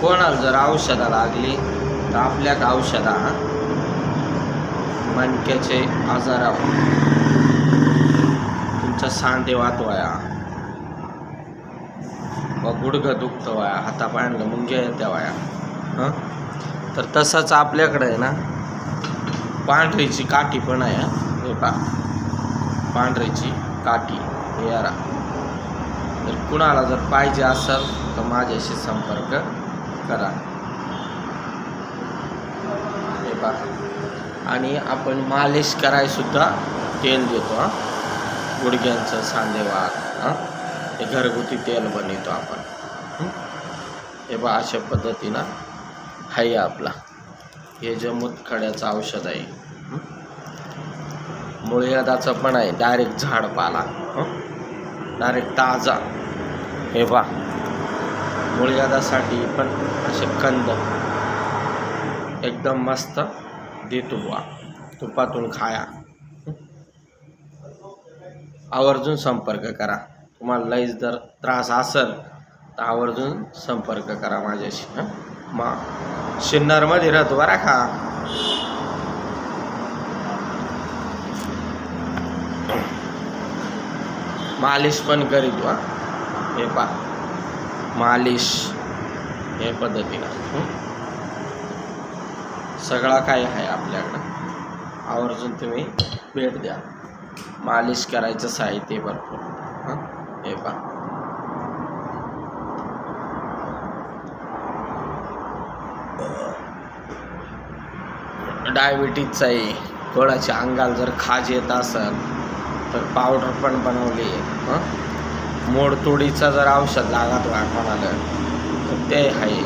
कोणाला जर औषधा लागली तर आपल्या औषधा मणक्याचे आजारावर तुमचा सांधे वाया व गुडघं दुखतं वाया हातापायांना मुंग्या येत्या वाया हं? तर तसंच आपल्याकडे आहे ना पांढरीची काठी पण आहे हे? पहा. पांढरीची काठी हे यारा तर कुणाला जर पाहिजे असेल तर माझ्याशी संपर्क करा. हे पहा. आणि आपण मालिश करायसुद्धा तेल देतो हां. गुडघ्यांचं सांधेवात हां. हे घरगुती तेल बनवतो आपण हे. बा अशा पद्धतीनं आहे आपला. हे जे मुतखड्याचं औषध आहे हं? पण आहे डायरेक्ट झाड पाला डायरेक्ट ताजा. हे बा मुळव्याधासाठी पण असे कंद. एकदम मस्त देतो बुवा. तुपातून खाया. आवर्जून संपर्क करा. तुम्हाला लईच जर त्रास असेल तर आवर्जून संपर्क करा माझ्याशी मा मग शिन्नरमध्ये रथ बरा खा. मालिश पण करीत वा हे पा मालिश. हे पद्धतीनं. सगळा काय आहे आपल्याकडं. आवर्जून तुम्ही भेट द्या. मालिश करायचं साहित्य भरपूर. हां? हे पा डायबिटीजचा आहे. कोणाच्या अंगाला जर खाज येत असेल तर पावडर पण बनवली. हां? मोडतोडीचं जर औषध लागत वा कोणाला तर ते आहे.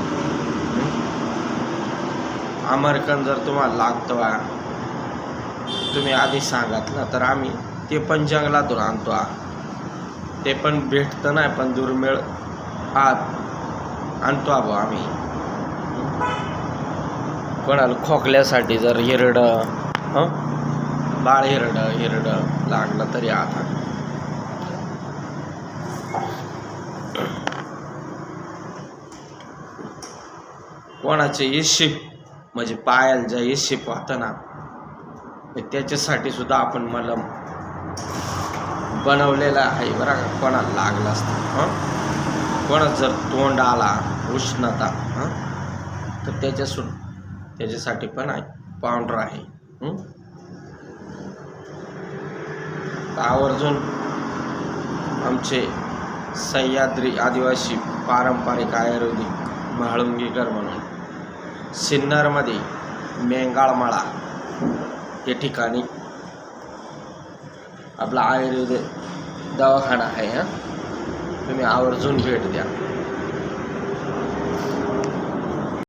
अमेरिकन जर तुम्हाला लागतो तुम्ही आधी सांगितलं तर आम्ही ते पण जंगलातून आणतो आ. ते पण भेटतं नाही पण दुर्मिळ आत आणतो आबो आम्ही. कोणाला खोकल्यासाठी जर हिरडं हं? बाळ हिरडं हिरडं लागलं तरी आता कोणाचे इशिप म्हणजे पायाला ज्या इशिप होता ना त्याच्यासाठी सुद्धा आपण मलम बनवलेला आहे बरं का. कोणाला लागलं असतं हां? कोणाचं जर तोंड आला उष्णता हां? तर त्याच्या सु त्याच्यासाठी पण आहे पावडर आहे आवर्जून आमचे सह्याद्री आदिवासी पारंपरिक आयुर्वेदिक म्हाळुंगीकर म्हणून. सिन्नरमध्ये मेंगाळमाळा या ठिकाणी आपला आयुर्वेद दवाखाना आहे हां? तुम्ही आवर्जून भेट द्या.